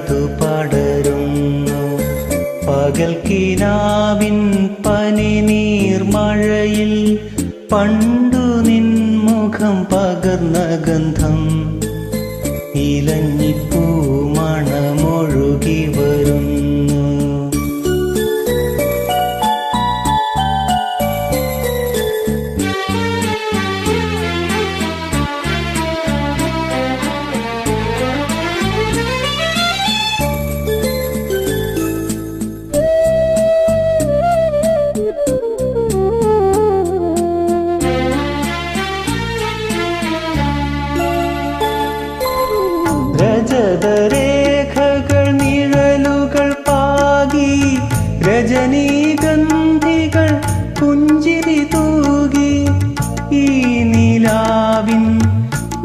ഇന്ദ്രിയങ്ങളിലതു പടരുന്നു. പകൽ കിനാവിൻ പനി നീർമഴയിൽ പണ്ടു നിൻ മുഖം പകർന്ന ഗന്ധം. ഇലഞ്ഞിപ്പൂ രജതരേഖകൾ നിഴലുകൾ പാകി രജനീഗന്ധികൾ പുഞ്ചിരി തൂകി. ഈ നിലാവിൻ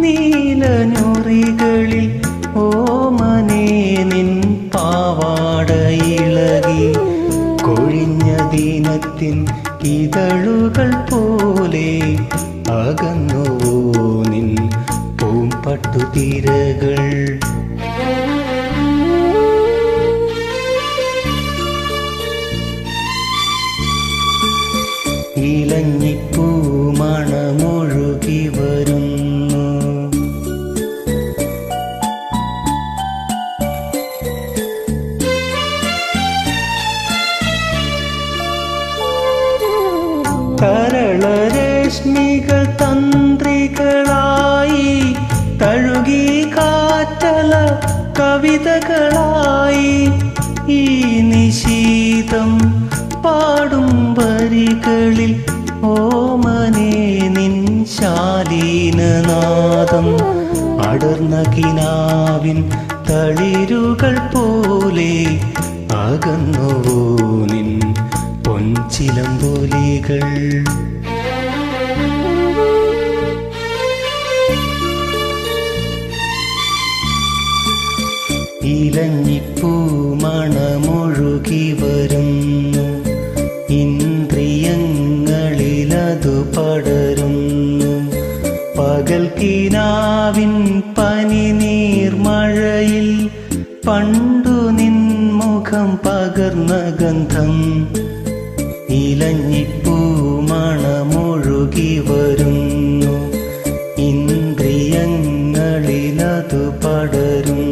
നീലനുറികളിൽ ഓമനേ നിൻ പാവാട ഇളകി. കൊഴിഞ്ഞ ദിനത്തിൻ ഇതളുകൾ പോലെ അകന്നുവോ നിൻ പൂമ്പട്ടുതിരകൾ. ഇലഞ്ഞിപ്പൂ മണമൊഴുകി വരുന്നു. കരളരശ്മികൾ തന്ത്രികളായി തഴുകി കാറ്റല കവിതകളായി ഈ നിശീതം പാടും വരികളിൽ ഓമനേ നിൻ ശാലീനനാദം അടർന്ന കിനാവിൻ തളിരുകൾ പോലെ അകന്നുവോ നിൻ പൊൻചിലമ്പൊലികൾ ഇന്ദ്രിയങ്ങളിലതു പകൽ കീനാവിൻ പനി നീർമഴയിൽ പണ്ടു നിൻമുഖം പകർന്ന ഗന്ധം. ഇലഞ്ഞിപ്പൂ മണമൊഴുകി വരുന്നു. ഇന്ദ്രിയങ്ങളിലതു പടരുന്നു